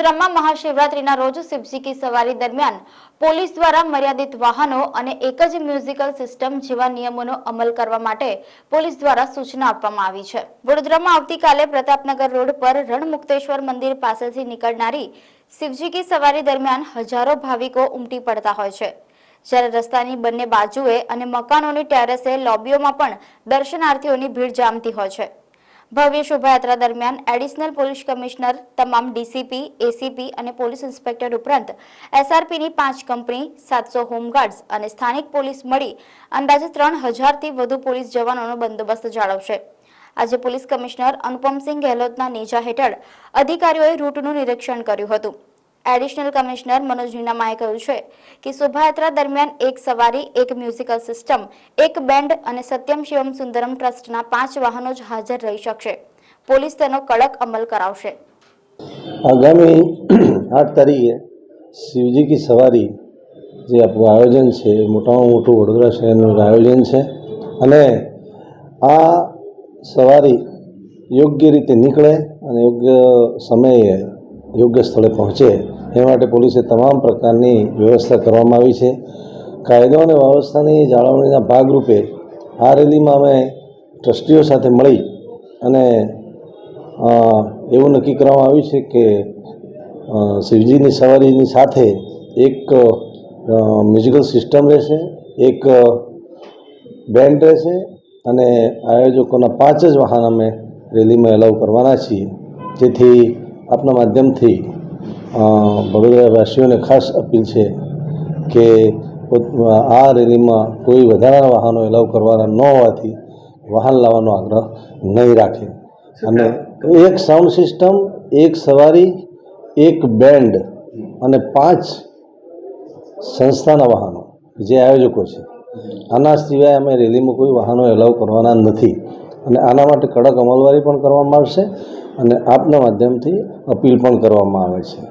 વડોદરામાં મહાશિવરાત્રીના રોજ શિવજીકી સવારી દરમિયાન પોલીસ દ્વારા મર્યાદિત વાહનો અને એક જ મ્યુઝિકલ સિસ્ટમ જેવા નિયમોનો અમલ કરવા માટે પોલીસ દ્વારા સૂચના આપવામાં આવી છે. વડોદરામાં આવતીકાલે પ્રતાપનગર રોડ પર રણમુક્તેશ્વર મંદિર પાસેથી નીકળનારી શિવજીકી સવારી દરમિયાન હજારો ભાવિકો ઉમટી પડતા હોય છે. જ્યારે રસ્તાની બંને બાજુએ અને મકાનોની ટેરેસે લોબીઓમાં પણ દર્શનાર્થીઓની ભીડ જામતી હોય છે. ભવ્ય શોભાયાત્રા દરમિયાન એડિશનલ પોલીસ કમિશનર, તમામ ડીસીપી, એસીપી અને પોલીસ ઇન્સ્પેક્ટર ઉપરાંત એસઆરપીની પાંચ કંપની, સાતસો હોમગાર્ડ્સ અને સ્થાનિક પોલીસ મળી અંદાજે ત્રણ હજારથી વધુ પોલીસ જવાનોનો બંદોબસ્ત જાળવશે. આજે પોલીસ કમિશનર અનુપમસિંહ ગેહલોતના નેજા હેઠળ અધિકારીઓએ રૂટનું નિરીક્ષણ કર્યું હતું. એડિશનલ કમિશનર મનોજ નીનામાએ કહ્યું છે કે શોભાયાત્રા દરમિયાન એક સવારી, એક મ્યુઝિકલ સિસ્ટમ, એક બેન્ડ અને સત્યમ શિવમ સુંદરમ ટ્રસ્ટના પાંચ વાહનો જ હાજર રહી શકશે. પોલીસ તેનો કડક અમલ કરાવશે. આગામી આઠ તારીખે શિવજી કી સવારી જે આપણું આયોજન છે મોટામાં મોટું વડોદરા શહેરનું આયોજન છે અને આ સવારી યોગ્ય રીતે નીકળે અને યોગ્ય સમયે યોગ્ય સ્થળે પહોંચે, એ માટે પોલીસે તમામ પ્રકારની વ્યવસ્થા કરવામાં આવી છે. કાયદો અને વ્યવસ્થાની જાળવણીના ભાગરૂપે આ રેલીમાં અમે ટ્રસ્ટીઓ સાથે મળી અને એવું નક્કી કરવામાં આવ્યું છે કે શિવજીની સવારીની સાથે એક મ્યુઝિકલ સિસ્ટમ રહેશે, એક બેન્ડ રહેશે અને આયોજકોના પાંચ જ વાહન અમે રેલીમાં એલાઉ કરવાના છીએ. જેથી આપના માધ્યમથી વડોદરાવાસીઓને ખાસ અપીલ છે કે આ રેલીમાં કોઈ વધારાના વાહનો એલાઉ કરવાના ન હોવાથી વાહન લાવવાનો આગ્રહ નહીં રાખે. અને એક સાઉન્ડ સિસ્ટમ એક સવારી એક બેન્ડ અને પાંચ સંસ્થાના વાહનો જે આયોજકો છે. આના સિવાય અમે રેલીમાં કોઈ વાહનો એલાઉ કરવાના નથી. અને આના માટે કડક અમલવારી પણ કરવામાં આવશે. અને આપના માધ્યમથી અપીલ પણ કરવામાં આવે છે.